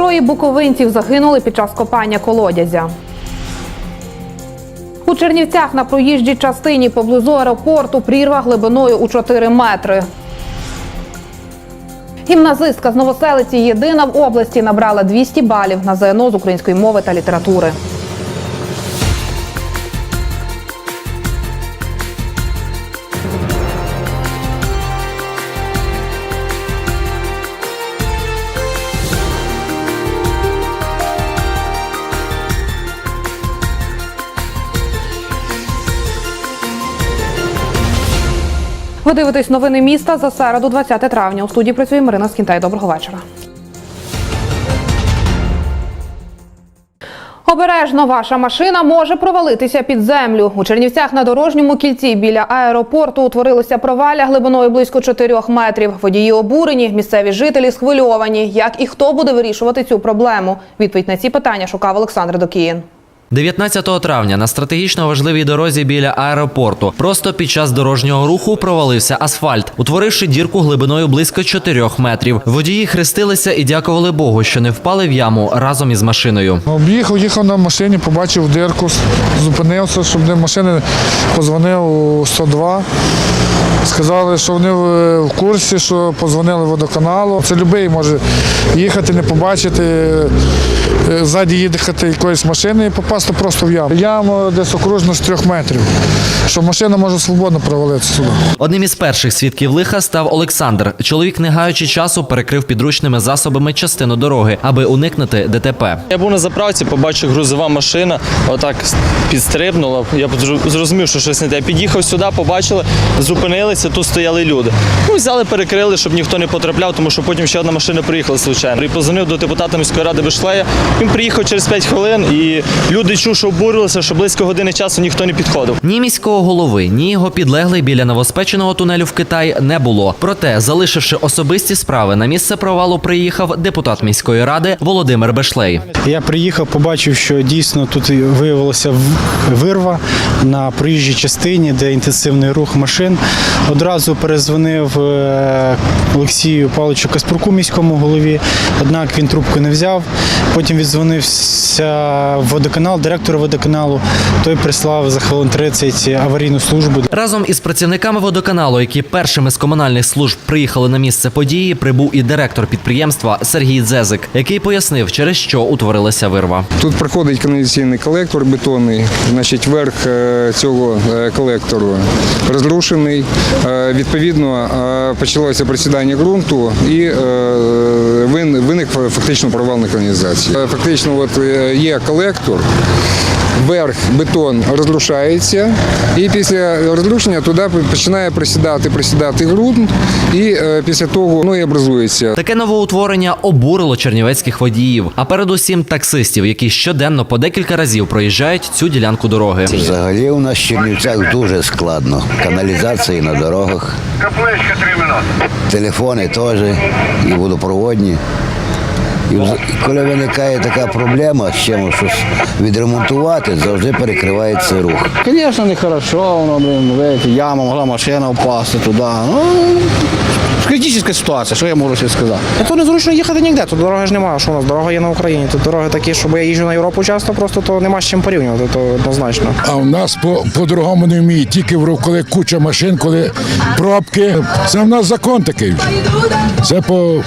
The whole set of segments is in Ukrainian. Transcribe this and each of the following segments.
Троє буковинців загинули під час копання колодязя. У Чернівцях на проїжджій частині поблизу аеропорту прірва глибиною у 4 метри. Гімназистка з Новоселиці єдина в області набрала 200 балів на ЗНО з української мови та літератури. Ви дивитесь новини міста за середу, 20 травня. У студії працює Марина Скінтай. Доброго вечора. Обережно ваша машина може провалитися під землю. У Чернівцях на дорожньому кільці біля аеропорту утворилося провалля глибиною близько 4 метрів. Водії обурені, місцеві жителі схвильовані. Як і хто буде вирішувати цю проблему? Відповідь на ці питання шукав Олександр Докіїн. 19 травня на стратегічно важливій дорозі біля аеропорту просто під час дорожнього руху провалився асфальт, утворивши дірку глибиною близько 4 метрів. Водії хрестилися і дякували Богу, що не впали в яму разом із машиною. Об'їхав, їхав на машині, побачив дирку, зупинився, щоб не машини позвонив у 102. Сказали, що вони в курсі, що позвонили водоканалу. Це будь-який може їхати, не побачити, е, ззаді їхати якоїсь машини і попасти просто в яму. Яму десь окружно з трьох метрів, що машина може свободно провалитися сюди. Одним із перших свідків лиха став Олександр. Чоловік, не гаючи часу, перекрив підручними засобами частину дороги, аби уникнути ДТП. Я був на заправці, побачив грузова машина, отак підстрибнула. Я зрозумів, що щось не те. Під'їхав сюди, побачили, зупинилися, тут стояли люди. Ну, взяли, перекрили, щоб ніхто не потрапляв, тому що потім ще одна машина приїхала случайно. І позвонив до депутата міської ради Бишлея. Він приїхав через 5 хвилин, і люди чув, що обурилися, що близько години часу ніхто не підходив. Ні міського голови, ні його підлеглий біля новоспеченого тунелю в Китай не було. Проте, залишивши особисті справи, на місце провалу приїхав депутат міської ради Володимир Бешлей. Я приїхав, побачив, що дійсно тут виявилася вирва на проїжджій частині, де інтенсивний рух машин. Одразу перезвонив е, Олексію Павловичу Каспруку, міському голові, однак він трубку не взяв. Потім віддзвонився в директор водоканалу. Той прислав за хвилин 30 аварійну службу. Разом із працівниками водоканалу, які першими з комунальних служб приїхали на місце події, прибув і директор підприємства Сергій Дзезик, який пояснив, через що утворилася вирва. Тут проходить каналізаційний колектор бетонний. Значить, верх е, цього е, колектору розрушений. Е, Відповідно, почалося просідання ґрунту і виник фактично провал на каналізації. Фактично, от є колектор. Верх бетон розрушається, і після розрушення туди починає присідати, присідати ґрунт, і е, після того ну і образується Таке новоутворення обурило чернівецьких водіїв, а передусім таксистів, які щоденно по декілька разів проїжджають цю ділянку дороги. Взагалі у нас в Чернівцях дуже складно. Каналізації на дорогах, Капличка три минути. телефони теж і водопроводні. І коли виникає така проблема з чимось щось відремонтувати, завжди перекривається рух. Звісно, нехорошо, воно, блин, видите, яма, могла машина впасти туди. Ну, критична ситуація, що я можу ще сказати. Та то незручно їхати ніде, тут дороги ж немає. Що у нас дорога є на Україні. Тут дороги такі, щоб я їжджу на Європу часто, просто то нема з чим порівнювати, то однозначно. А в нас по, по-другому не вміють. Тільки в коли куча машин, коли пробки. Це в нас закон такий. Це по,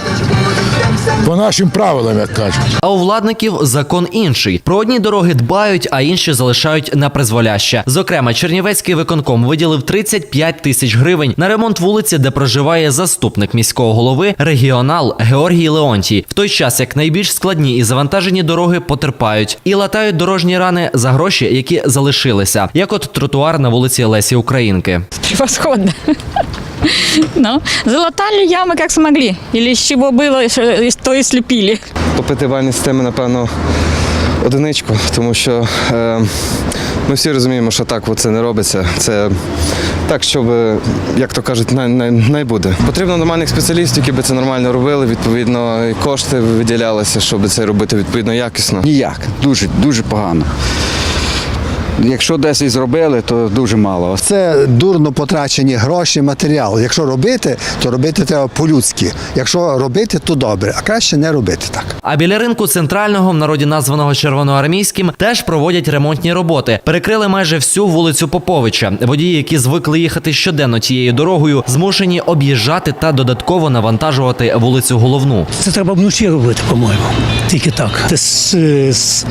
по нашим правилам, як кажуть. А у владників закон інший. Про одні дороги дбають, а інші залишають на призволяще. Зокрема, Чернівецький виконком виділив 35 тисяч гривень на ремонт вулиці, де проживає заступник міського голови регіонал Георгій Леонтій. В той час як найбільш складні і завантажені дороги потерпають і латають дорожні рани за гроші, які залишилися, як от тротуар на вулиці Лесі Українки. Превосходно. Ну, залатали ямы как смогли. Или из чего было, что- то и слепили. По п'ятибальній системі, напевно, одиничку, тому що е, ми всі розуміємо, що так це не робиться. Це так, щоб, е, як то кажуть, най, най, най буде. Потрібно нормальних спеціалістів, які би це нормально робили. Відповідно, і кошти виділялися, щоб це робити відповідно якісно. Ніяк. Дуже, дуже погано. Якщо 10 зробили, то дуже мало. Це дурно потрачені гроші, матеріал. Якщо робити, то робити треба по-людськи. Якщо робити, то добре, а краще не робити так. А біля ринку центрального, в народі названого червоноармійським, теж проводять ремонтні роботи. Перекрили майже всю вулицю Поповича. Водії, які звикли їхати щоденно тією дорогою, змушені об'їжджати та додатково навантажувати вулицю головну. Це треба вночі робити, по-моєму. Тільки так. Це з, з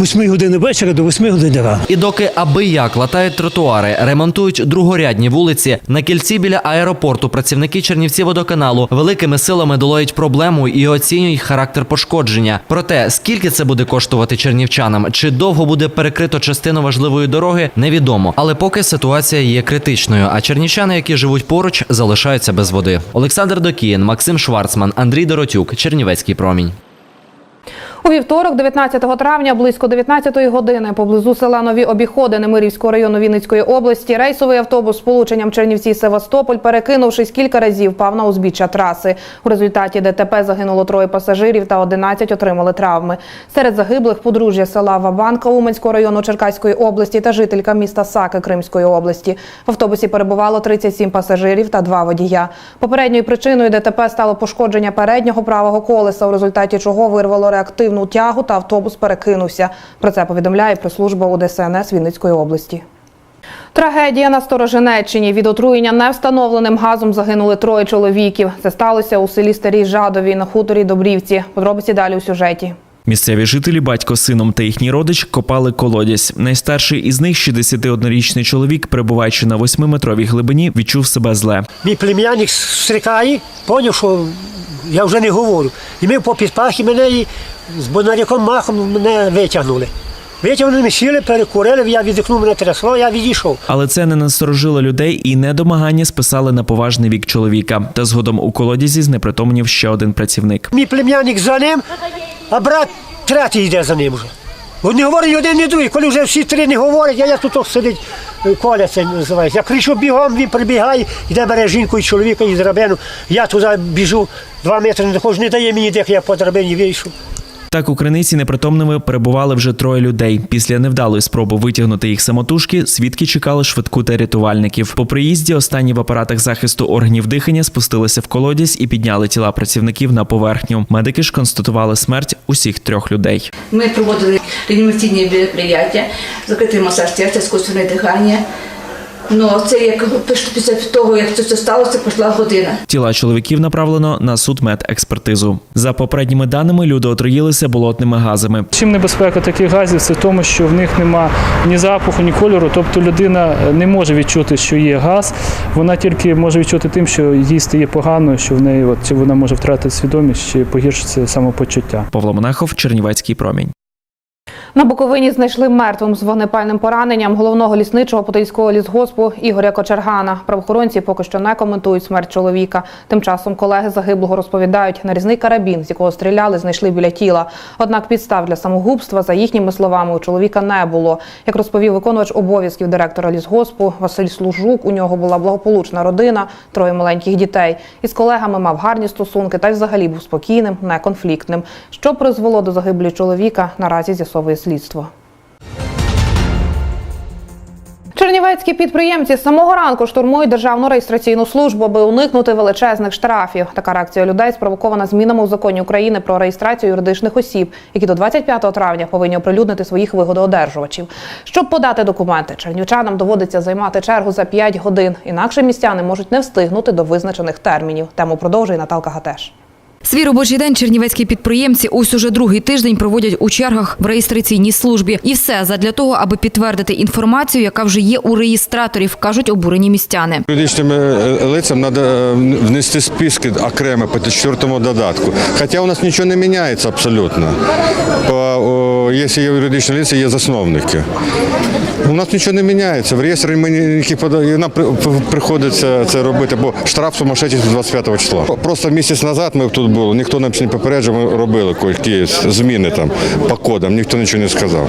8 години вечора до 8 години рано. І доки аби як латають тротуари, ремонтують другорядні вулиці, на кільці біля аеропорту працівники Чернівці водоканалу великими силами долають проблему і оцінюють характер пошкодження. Проте скільки це буде коштувати чернівчанам, чи довго буде перекрито частину важливої дороги, невідомо. Але поки ситуація є критичною, а чернівчани, які живуть поруч, залишаються без води. Олександр Докіїн, Максим Шварцман, Андрій Доротюк, Чернівецький промінь. У вівторок, 19 травня, близько 19-ї години, поблизу села Нові Обіходи Немирівського району Вінницької області, рейсовий автобус з полученням Чернівці Севастополь, перекинувшись кілька разів, впав на узбіччя траси. У результаті ДТП загинуло троє пасажирів та 11 отримали травми. Серед загиблих подружжя села Вабанка Уманського району Черкаської області та жителька міста Саки Кримської області. В автобусі перебувало 37 пасажирів та два водія. Попередньою причиною ДТП стало пошкодження переднього правого колеса, у результаті чого вирвало реактивну тягу та автобус перекинувся. Про це повідомляє прес-служба УДСНС Вінницької області. Трагедія на Сторожинеччині. Від отруєння невстановленим газом загинули троє чоловіків. Це сталося у селі Старій Жадові на хуторі Добрівці. Подробиці далі у сюжеті. Місцеві жителі, батько сином та їхній родич копали колодязь. Найстарший із них, 61-річний чоловік, перебуваючи на 8-метровій глибині, відчув себе зле. Мій племянник стрикає, поняв, що я вже не говорю. І ми по підпахі мене з бонаряком махом мене витягнули. Витягнули, ми сіли, перекурили, я віддихнув, мене трясло, я відійшов. Але це не насторожило людей і недомагання списали на поважний вік чоловіка. Та згодом у колодязі знепритомнів ще один працівник. Мій племянник за ним, а брат третій йде за ним вже. Вони говорять один, не другий. Коли вже всі три не говорять, я, я тут сидить, е, Коля це називається. Я кричу бігом, він прибігає, йде бере жінку і чоловіка і драбину. Я туди біжу, два метри не доходжу, не дає мені дих, я по драбині вийшов. Так у криниці непритомними перебували вже троє людей. Після невдалої спроби витягнути їх самотужки, свідки чекали швидку та рятувальників. По приїзді останні в апаратах захисту органів дихання спустилися в колодязь і підняли тіла працівників на поверхню. Медики ж констатували смерть усіх трьох людей. Ми проводили реанімаційні мероприятия, закритий масаж серця, іскусственне дихання. Ну, це як після того, як це все сталося, пройшла година. Тіла чоловіків направлено на судмедекспертизу. За попередніми даними, люди отруїлися болотними газами. Чим небезпека таких газів, це в тому, що в них нема ні запаху, ні кольору. Тобто людина не може відчути, що є газ. Вона тільки може відчути тим, що їй стає погано, що в неї от, чи вона може втратити свідомість, чи погіршиться самопочуття. Павло Монахов, Чернівецький промінь. На Буковині знайшли мертвим з вогнепальним пораненням головного лісничого Подільського лісгоспу Ігоря Кочергана. Правоохоронці поки що не коментують смерть чоловіка. Тим часом колеги загиблого розповідають, нарізний карабін, з якого стріляли, знайшли біля тіла. Однак підстав для самогубства, за їхніми словами, у чоловіка не було. Як розповів виконувач обов'язків директора лісгоспу Василь Служук, у нього була благополучна родина, троє маленьких дітей. Із колегами мав гарні стосунки та й взагалі був спокійним, неконфліктним. Що призвело до загибелі чоловіка, наразі з'ясовує слідство. Чернівецькі підприємці з самого ранку штурмують державну реєстраційну службу, аби уникнути величезних штрафів. Така реакція людей спровокована змінами у законі України про реєстрацію юридичних осіб, які до 25 травня повинні оприлюднити своїх вигодоодержувачів. Щоб подати документи, чернівчанам доводиться займати чергу за 5 годин. Інакше містяни можуть не встигнути до визначених термінів. Тему продовжує Наталка Гатеш. Свій робочий день чернівецькі підприємці ось уже другий тиждень проводять у чергах в реєстраційній службі. І все задля того, аби підтвердити інформацію, яка вже є у реєстраторів, кажуть обурені містяни. Юридичним е, лицям треба внести списки окремо по четвертому додатку. Хоча у нас нічого не міняється абсолютно. Якщо є юридичні лиця, є засновники. У нас нічого не міняється. В реєстрі ми нам приходиться це робити, бо штраф сумасшедший з 25 числа. Просто місяць назад ми тут було. Ніхто нам не попереджав, ми робили які зміни там по кодам, ніхто нічого не сказав.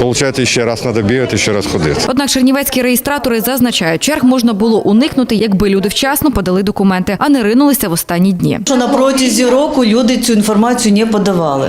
Получається, ще раз треба бігати, ще раз ходити. Однак чернівецькі реєстратори зазначають, черг можна було уникнути, якби люди вчасно подали документи, а не ринулися в останні дні. Що на протязі року люди цю інформацію не подавали,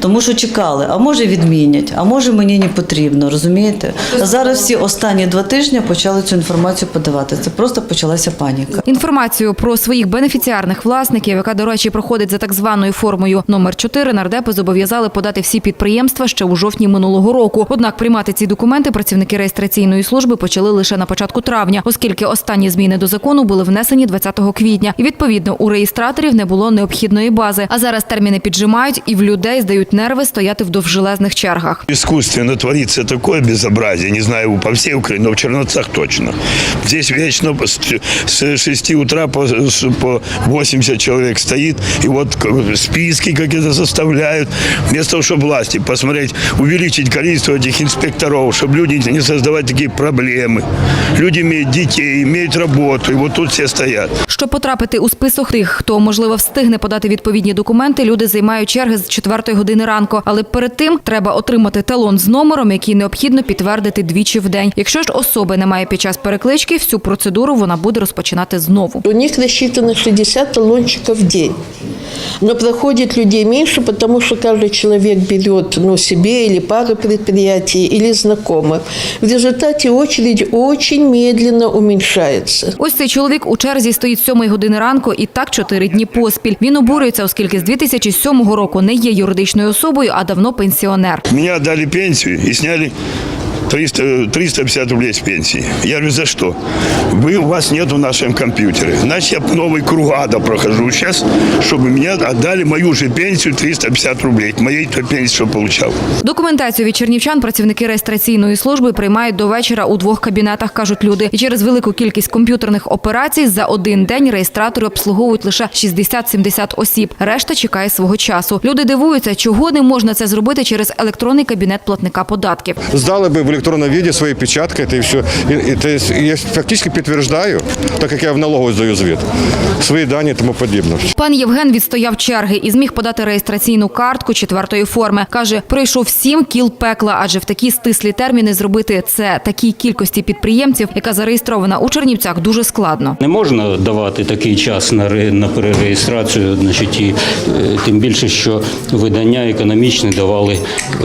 тому що чекали, а може відмінять, а може мені не потрібно, розумієте? А зараз всі останні два тижні почали цю інформацію подавати. Це просто почалася паніка. Інформацію про своїх бенефіціарних власників, яка, до речі, проходить за так званою формою номер 4 нардепи зобов'язали подати всі підприємства ще у жовтні минулого року. Однак приймати ці документи працівники реєстраційної служби почали лише на початку травня, оскільки останні зміни до закону були внесені 20 квітня. І відповідно у реєстраторів не було необхідної бази. А зараз терміни піджимають і в людей здають нерви стояти в довжелезних чергах. Искусственно творится такое безобразие, не знаю, по всей Украине, но в Черновцах точно. Здесь вечно с 6 утра по, с- по 80 человек стоит, и вот к- списки какие-то составляют. Вместо того, чтобы власти посмотреть, увеличить количество этих инспекторов, чтобы люди не создавать такие проблемы. Люди имеют детей, имеют работу, и вот тут все стоят. Щоб потрапити у список тих, хто можливо встигне подати відповідні документи, люди займають черги з 4 години ранку. Але перед тим треба отримати талон з номером, який необхідно підтвердити двічі в день. Якщо ж особи немає під час переклички, всю процедуру вона буде розпочинати знову. У них рассчитано 60 талончиков в день. Но проходит людей меньше, потому что каждый человек берет ну, себе или пару предприятий, или знакомых. В результате очередь очень медленно уменьшается. Ось цей чоловік у черзі стоїть з 7 години ранку і так чотири дні поспіль. Він обурюється, оскільки з 2007 року не є юридичною особою, а давно пенсіонер. Меня дали пенсию и сняли 300, 350 рублей с пенсии. Я говорю, за что? Вы, у вас нет в нашем компьютере. Значит, я новый круг ада прохожу сейчас, чтобы мне отдали мою же пенсию 350 рублей. Моей той пенсии, что получал. Документацію від чернівчан працівники реєстраційної служби приймають до вечора у двох кабінетах, кажуть люди. І через велику кількість комп'ютерних операцій за один день реєстратори обслуговують лише 60-70 осіб. Решта чекає свого часу. Люди дивуються, чого не можна це зробити через електронний кабінет платника податків. Здали би в електронному віді свої печатки, і все. І, і, то есть я фактично підтверджую, так як я в налогову здаю звіт, свої дані і тому подібне. Пан Євген відстояв черги і зміг подати реєстраційну картку четвертої форми. Каже, пройшов сім кіл пекла, адже в такі стислі терміни зробити це такій кількості підприємців, яка зареєстрована у Чернівцях, дуже складно. Не можна давати такий час на, ре- на перереєстрацію, значить, і, е, тим більше, що видання економічні давали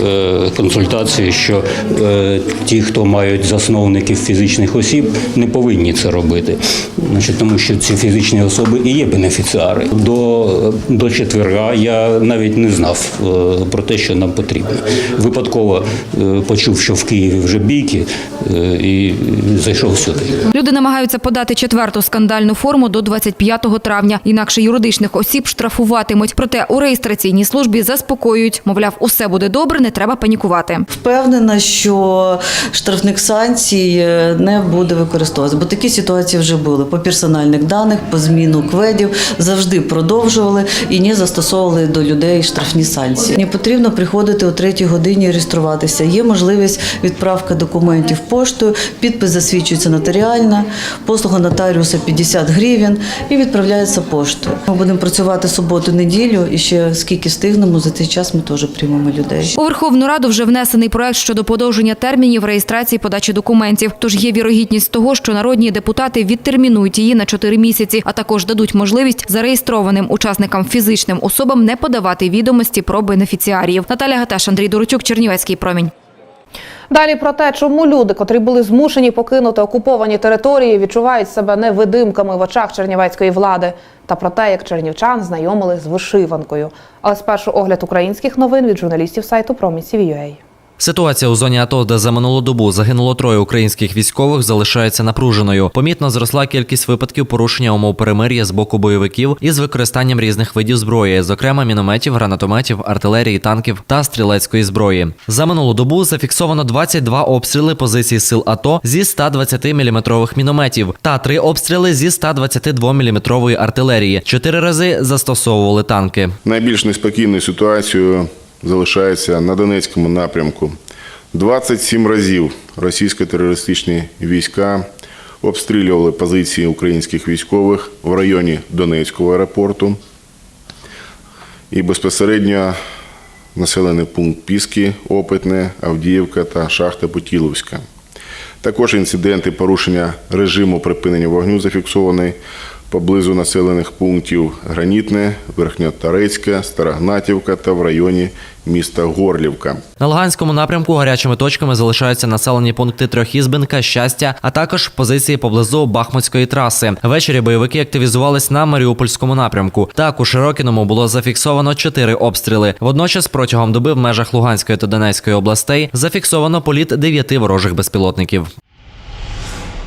е, консультації, що е, ті, хто мають засновників фізичних осіб, не повинні це робити. Значить, тому що ці фізичні особи і є бенефіціари. До, до четверга я навіть не знав е, про те, що нам потрібно. Випадково е, почув, що в Києві вже бійки, е, і зайшов сюди. Люди намагаються подати четверту скандальну форму до 25 травня. Інакше юридичних осіб штрафуватимуть. Проте у реєстраційній службі заспокоюють. Мовляв, усе буде добре, не треба панікувати. Впевнена, що штрафних санкцій е, не буде використовуватися, бо такі ситуації вже були по персональних даних, по зміну кведів завжди продовжували і не застосовували до людей штрафні санкції. Не потрібно приходити о третій годині реєструватися. Є можливість відправки документів поштою, підпис засвідчується нотаріально, послуга нотаріуса 50 гривень і відправляється поштою. Ми будемо працювати суботу, неділю і ще скільки встигнемо за цей час ми теж приймемо людей. У Верховну Раду вже внесений проект щодо подовження термінів реєстрації подачі документів. Тож є вірогідність того, що народні депутати відтермінують її на 4 місяці, а також дадуть можливість зареєстрованим учасникам фізичним особам не подавати відомості про бенефіціарів. Наталя Гаташ, Андрій Дорочук, Чернівецький промінь. Далі про те, чому люди, котрі були змушені покинути окуповані території, відчувають себе невидимками в очах чернівецької влади, та про те, як чернівчан знайомили з вишиванкою. Але спершу огляд українських новин від журналістів сайту Промінь.CVUA. Ситуація у зоні АТО, де за минулу добу загинуло троє українських військових, залишається напруженою. Помітно зросла кількість випадків порушення умов перемир'я з боку бойовиків із використанням різних видів зброї, зокрема мінометів, гранатометів, артилерії, танків та стрілецької зброї. За минулу добу зафіксовано 22 обстріли позицій сил АТО зі 120-мм мінометів та три обстріли зі 122-мм артилерії. Чотири рази застосовували танки. Найбільш неспокійною ситуацією залишається на Донецькому напрямку. 27 разів російсько-терористичні війська обстрілювали позиції українських військових в районі Донецького аеропорту. і безпосередньо населений пункт Піски, Опитне, Авдіївка та Шахта Путіловська. Також інциденти порушення режиму припинення вогню зафіксовані поблизу населених пунктів Гранітне, Верхньотарецьке, Старогнатівка та в районі міста Горлівка. На Луганському напрямку гарячими точками залишаються населені пункти Трьохізбинка, Щастя, а також позиції поблизу Бахмутської траси. Ввечері бойовики активізувались на Маріупольському напрямку. Так у Широкіному було зафіксовано чотири обстріли. Водночас протягом доби в межах Луганської та Донецької областей зафіксовано політ дев'яти ворожих безпілотників.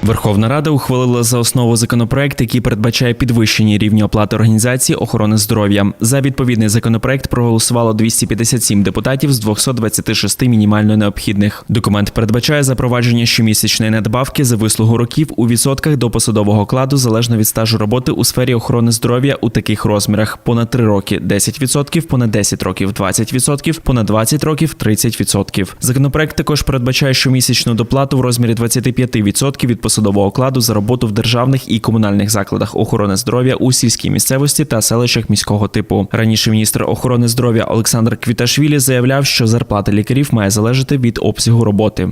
Верховна Рада ухвалила за основу законопроект, який передбачає підвищення рівня оплати організації охорони здоров'я. За відповідний законопроект проголосувало 257 депутатів з 226 мінімально необхідних. Документ передбачає запровадження щомісячної надбавки за вислугу років у відсотках до посадового окладу залежно від стажу роботи у сфері охорони здоров'я у таких розмірах: понад 3 роки 10%, понад 10 років 20%, понад 20 років 30%. Законопроект також передбачає щомісячну доплату в розмірі 25% від посадового окладу за роботу в державних і комунальних закладах охорони здоров'я у сільській місцевості та селищах міського типу. Раніше міністр охорони здоров'я Олександр Квіташвілі заявляв, що зарплата лікарів має залежати від обсягу роботи.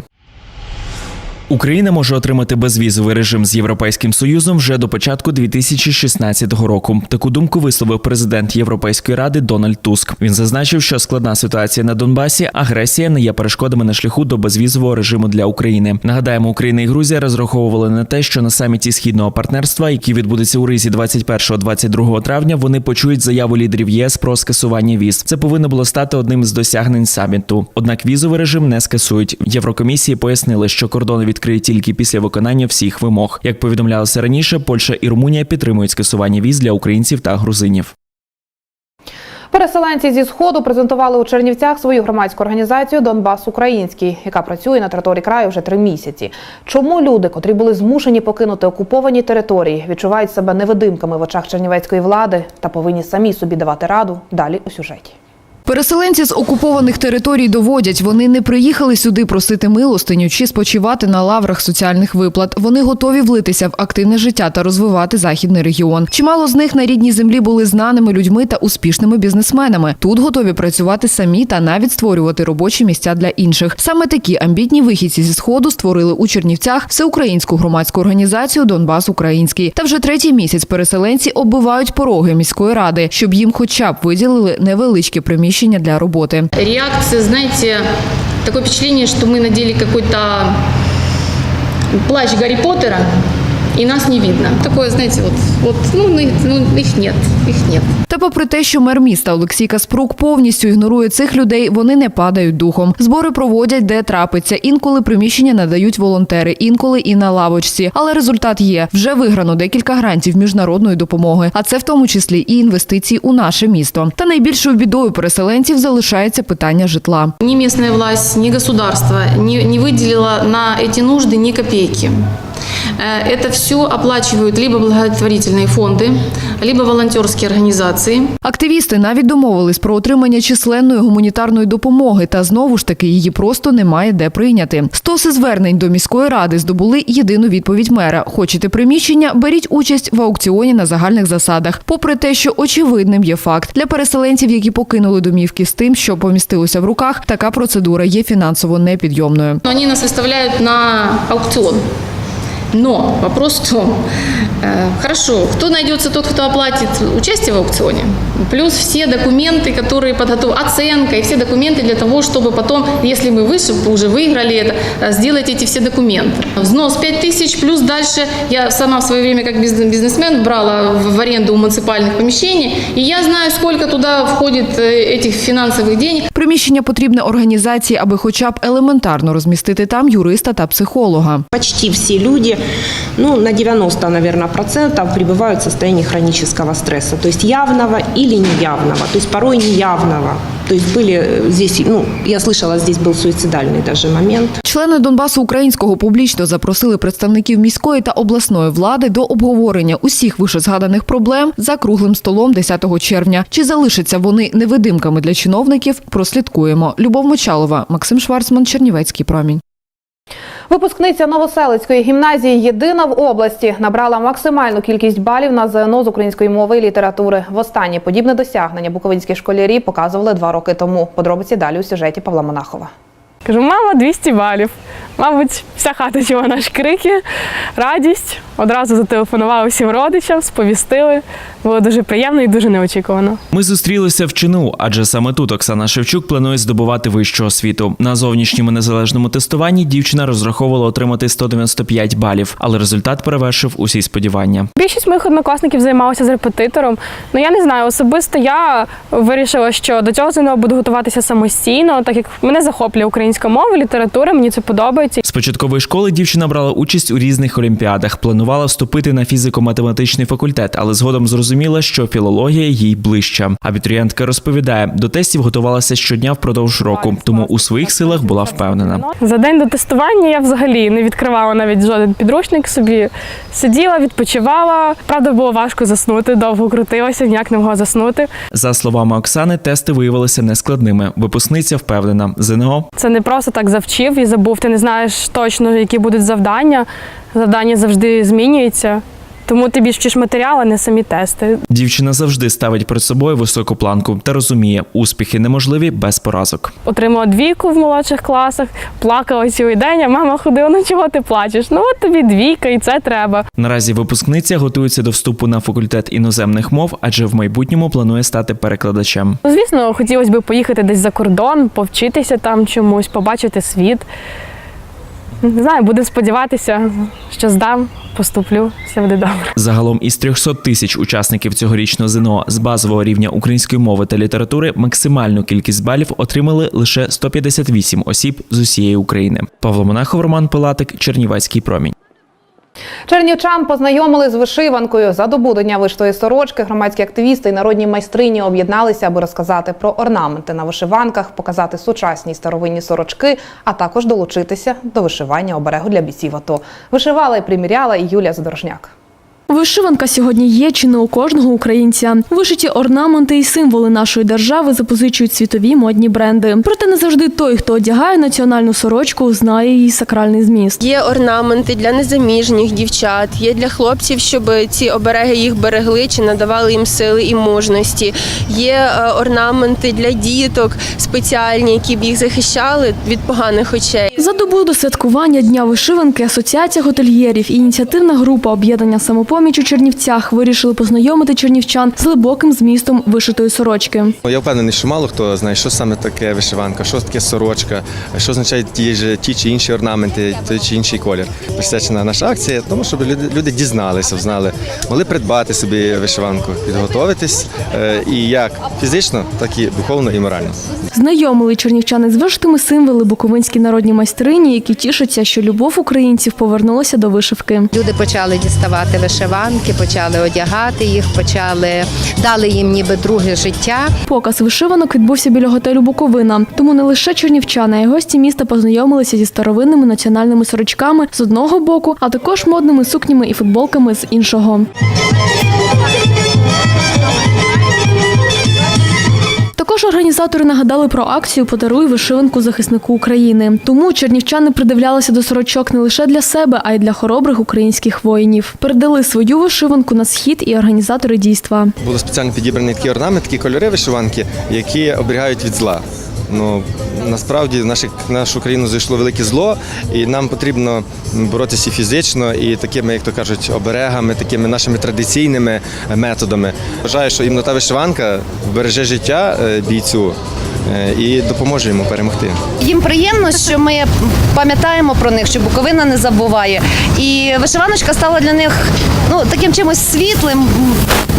Україна може отримати безвізовий режим з Європейським Союзом вже до початку 2016 року. Таку думку висловив президент Європейської ради Дональд Туск. Він зазначив, що складна ситуація на Донбасі, агресія не є перешкодами на шляху до безвізового режиму для України. Нагадаємо, Україна і Грузія розраховували на те, що на саміті східного партнерства, який відбудеться у Ризі 21-22 травня, вони почують заяву лідерів ЄС про скасування віз. Це повинно було стати одним з досягнень саміту. Однак візовий режим не скасують. Єврокомісії пояснили, що кордони відкриють тільки після виконання всіх вимог. Як повідомлялося раніше, Польща і Румунія підтримують скасування віз для українців та грузинів. Переселенці зі сходу презентували у Чернівцях свою громадську організацію Донбас Український, яка працює на території краю вже три місяці. Чому люди, котрі були змушені покинути окуповані території, відчувають себе невидимками в очах чернівецької влади та повинні самі собі давати раду? Далі у сюжеті. Переселенці з окупованих територій доводять, вони не приїхали сюди просити милостиню чи спочивати на лаврах соціальних виплат. Вони готові влитися в активне життя та розвивати західний регіон. Чимало з них на рідній землі були знаними людьми та успішними бізнесменами. Тут готові працювати самі та навіть створювати робочі місця для інших. Саме такі амбітні вихідці зі сходу створили у Чернівцях всеукраїнську громадську організацію Донбас Український. Та вже третій місяць переселенці оббивають пороги міської ради, щоб їм, хоча б виділили невеличке приміщення для роботи. Реакция, знаете, такое впечатление, что мы надели какой-то плащ Гарри Поттера, и нас не видно. Такое, знаете, вот, вот ну, ну, ну, их нет, их нет. Та попри те, що мер міста Олексій Каспрук повністю ігнорує цих людей, вони не падають духом. Збори проводять, де трапиться. Інколи приміщення надають волонтери, інколи і на лавочці. Але результат є. Вже виграно декілька грантів міжнародної допомоги, а це в тому числі і інвестиції у наше місто. Та найбільшою бідою переселенців залишається питання житла. Ни местная власть, ни государство не, не выделило на эти нужды ни копейки. Э, Это все оплачивают либо благотворительные фонды, либо волонтерские организации. Активісти навіть домовились про отримання численної гуманітарної допомоги, та знову ж таки її просто немає де прийняти. Стоси звернень до міської ради здобули єдину відповідь мера: хочете приміщення, беріть участь в аукціоні на загальних засадах. Попри те, що очевидним є факт для переселенців, які покинули домівки з тим, що помістилося в руках, така процедура є фінансово непідйомною. Но они нас выставляют на аукцион. Но вопрос в том, э, хорошо, кто найдется тот, кто оплатит участие в аукционе, плюс все документы, которые подготовлены, оценка и все документы для того, чтобы потом, если мы выше, уже выиграли это, э, сделать эти все документы. Взнос 5 тысяч, плюс дальше я сама в свое время как бизнес- бизнесмен брала в в аренду муниципальных помещений, и я знаю, сколько туда входит э, этих финансовых денег. Приміщення потрібне організації, аби хоча б елементарно розмістити там юриста та психолога. Почти все люди, ну, на 90, наверное, процентов пребывают в состоянии хронического стресса, то есть явного или неявного, то есть порой неявного. То есть были э, здесь, ну, я слышала, здесь был суицидальный даже момент. Члени Донбасу українського публічно запросили представників міської та обласної влади до обговорення усіх вишезгаданих проблем за круглим столом 10 червня. Чи залишаться вони невидимками для чиновників? Прослідкуємо. Любов Мочалова, Максим Шварцман, Чернівецький промінь. Випускниця Новоселицької гімназії єдина в області набрала максимальну кількість балів на ЗНО з української мови і літератури. Востаннє подібне досягнення буковинські школярі показували два роки тому. Подробиці далі у сюжеті Павла Монахова. Кажу, мама, 200 балів. Мабуть, вся хата чула наш крики, радість. Одразу зателефонували всім родичам, сповістили. Було дуже приємно і дуже неочікувано. Ми зустрілися в ЧНУ, адже саме тут Оксана Шевчук планує здобувати вищу освіту. На зовнішньому незалежному тестуванні дівчина розраховувала отримати 195 балів, але результат перевершив усі сподівання. Більшість моїх однокласників займалися з репетитором. Ну я не знаю, особисто я вирішила, що до цього ЗНО буду готуватися самостійно, так як мене захоплює українська мова, література, мені це подобається. З початкової школи дівчина брала участь у різних олімпіадах. Планувала вступити на фізико-математичний факультет, але згодом зрозуміла, що філологія їй ближча. Абітурієнтка розповідає, до тестів готувалася щодня впродовж року, тому у своїх силах була впевнена. За день до тестування я взагалі не відкривала навіть жоден підручник собі. Сиділа, відпочивала. Правда, було важко заснути, довго крутилася, ніяк не могла заснути. За словами Оксани, тести виявилися нескладними. Випускниця впевнена, ЗНО Це не просто так завчив і забув. Ти не знаєш точно, які будуть завдання. Завдання завжди змінюються. Тому ти більш вчиш матеріал, а не самі тести. Дівчина завжди ставить перед собою високу планку та розуміє, успіхи неможливі без поразок. Отримала двійку в молодших класах, плакала цілий день, а мама ходила, ну чого ти плачеш? Ну от тобі двійка, і це треба. Наразі випускниця готується до вступу на факультет іноземних мов, адже в майбутньому планує стати перекладачем. Ну, Звісно, хотілося б поїхати десь за кордон, повчитися там чомусь, побачити світ. Не знаю, будемо сподіватися, що здам, поступлю, все буде добре. Загалом із 300 тисяч учасників цьогорічного ЗНО з базового рівня української мови та літератури максимальну кількість балів отримали лише 158 осіб з усієї України. Павло Монахов, Роман Пилатик, Чернівецький промінь. Чернівчан познайомили з вишиванкою. За добу до дня виштої сорочки громадські активісти і народні майстрині об'єдналися, аби розказати про орнаменти на вишиванках, показати сучасні старовинні сорочки, а також долучитися до вишивання оберегу для бійців АТО. Вишивала і приміряла Юлія Задорожняк. Вишиванка сьогодні є чи не у кожного українця. Вишиті орнаменти і символи нашої держави запозичують світові модні бренди. Проте не завжди той, хто одягає національну сорочку, знає її сакральний зміст. Є орнаменти для незаміжніх дівчат, є для хлопців, щоб ці обереги їх берегли чи надавали їм сили і мужності. Є е, орнаменти для діток спеціальні, які б їх захищали від поганих очей. За добу до святкування дня вишиванки Асоціація готельєрів і ініціативна група об'єднання самопоміч у Чернівцях вирішили познайомити чернівчан з глибоким змістом вишитої сорочки. Я впевнений, що мало хто знає, що саме таке вишиванка, що таке сорочка, що означають ті, ж- ті чи інші орнаменти, той чи інший колір. Присвячена наша акція, тому щоб люди, люди дізналися, знали, могли придбати собі вишиванку, підготовитись е, і як фізично, так і духовно і морально. Знайомили чернівчани з вишитими символи буковинські народні майстрині, які тішаться, що любов українців повернулася до вишивки. Люди почали діставати вишиванки, почали одягати їх, почали дали їм ніби друге життя. Показ вишиванок відбувся біля готелю Буковина. Тому не лише чернівчани, а й гості міста познайомилися зі старовинними національними сорочками з одного боку, а також модними сукнями і футболками з іншого. Також організатори нагадали про акцію Подаруй вишиванку захиснику України. Тому чернівчани придивлялися до сорочок не лише для себе, а й для хоробрих українських воїнів. Передали свою вишиванку на схід і організатори дійства. Було спеціально підібрані такі орнаменти, такі кольори вишиванки, які оберігають від зла. Ну насправді наші, нашу країну зайшло велике зло, і нам потрібно боротися фізично, і такими, як то кажуть, оберегами, такими нашими традиційними методами. Вважаю, що іменно та вишиванка береже життя е, бійцю і допоможе йому перемогти. Їм приємно, що ми пам'ятаємо про них, що Буковина не забуває. І вишиваночка стала для них ну таким чимось світлим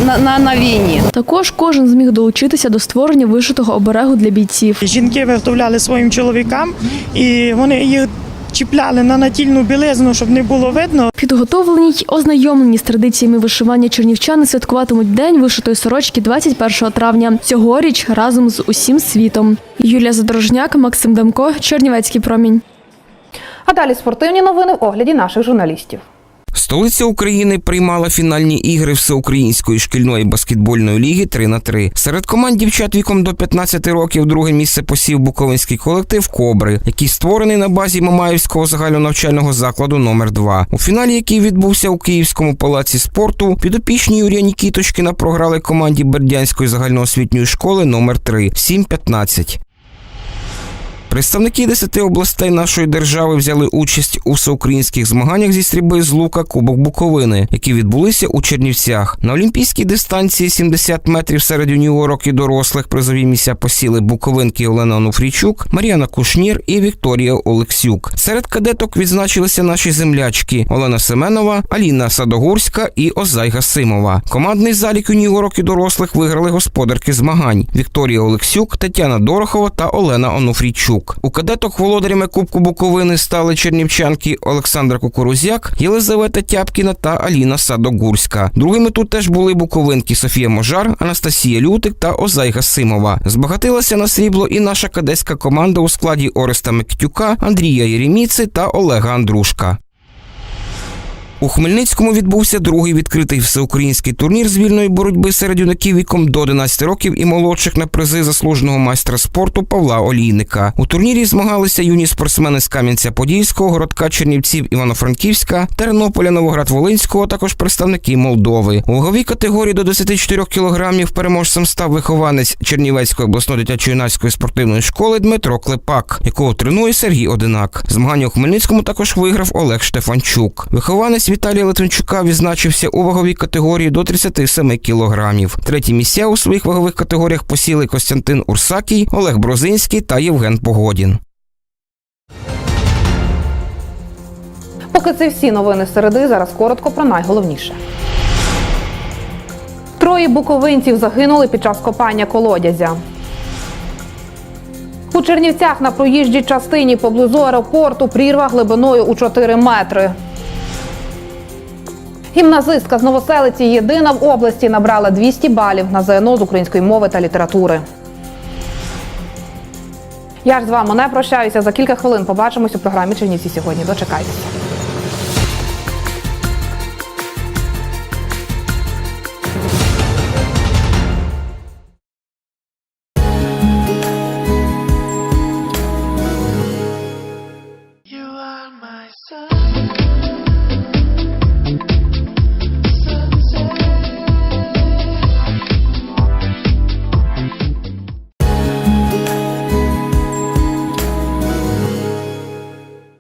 на, на, на війні. Також кожен зміг долучитися до створення вишитого оберегу для бійців. Жінки виготовляли своїм чоловікам, і вони їх чіпляли на натільну білизну, щоб не було видно. Підготовлені й ознайомлені з традиціями вишивання чернівчани святкуватимуть день вишитої сорочки 21 травня. Цьогоріч разом з усім світом. Юлія Задорожняк, Максим Демко, Чернівецький промінь. А далі спортивні новини в огляді наших журналістів. Столиця України приймала фінальні ігри Всеукраїнської шкільної баскетбольної ліги 3 на 3 Серед команд дівчат віком до 15 років друге місце посів буковинський колектив Кобри, який створений на базі Мамаївського загальнонавчального закладу номер 2 У фіналі, який відбувся у Київському палаці спорту, підопічні Юрія Нікіточкіна програли команді Бердянської загальноосвітньої школи номер 3 7-15. Представники 10 областей нашої держави взяли участь у всеукраїнських змаганнях зі стрільби з лука Кубок Буковини, які відбулися у Чернівцях. На олімпійській дистанції 70 метрів серед юніорок і дорослих призові місця посіли буковинки Олена Онуфрійчук, Мар'яна Кушнір і Вікторія Олексюк. Серед кадеток відзначилися наші землячки Олена Семенова, Аліна Садогурська і Озай Гасимова. Командний залік юніорок і дорослих виграли господарки змагань Вікторія Олексюк, Тетяна Дорохова та Олена Онуфрійчук. У кадеток володарями Кубку Буковини стали чернівчанки Олександра Кукурузяк, Єлизавета Тяпкіна та Аліна Садогурська. Другими тут теж були буковинки Софія Можар, Анастасія Лютик та Озай Гасимова. Збагатилася на срібло і наша кадетська команда у складі Ореста Мектюка, Андрія Єреміци та Олега Андрушка. У Хмельницькому відбувся другий відкритий всеукраїнський турнір з вільної боротьби серед юнаків віком до 11 років і молодших на призи заслуженого майстра спорту Павла Олійника. У турнірі змагалися юні спортсмени з Кам'янця-Подільського, городка Чернівців Івано-Франківська, Тернополя, Новоград-Волинського, а також представники Молдови. У ваговій категорії до 24 кілограмів переможцем став вихованець Чернівецької обласної дитячо-юнацької спортивної школи Дмитро Клепак, якого тренує Сергій Одинак. Змагання у Хмельницькому також виграв Олег Штефанчук. Вихованець Віталія Литвинчука відзначився у ваговій категорії до 37 кілограмів. Треті місця у своїх вагових категоріях посіли Костянтин Урсакій, Олег Брозинський та Євген Погодін. Поки це всі новини середи, зараз коротко про найголовніше. Троє буковинців загинули під час копання колодязя. У Чернівцях на проїжджій частині поблизу аеропорту прірва глибиною у 4 метри. Гімназистка з Новоселиці єдина в області набрала 200 балів на ЗНО з української мови та літератури. Я ж з вами не прощаюся. За кілька хвилин побачимось у програмі Чернівці сьогодні. Дочекайтеся.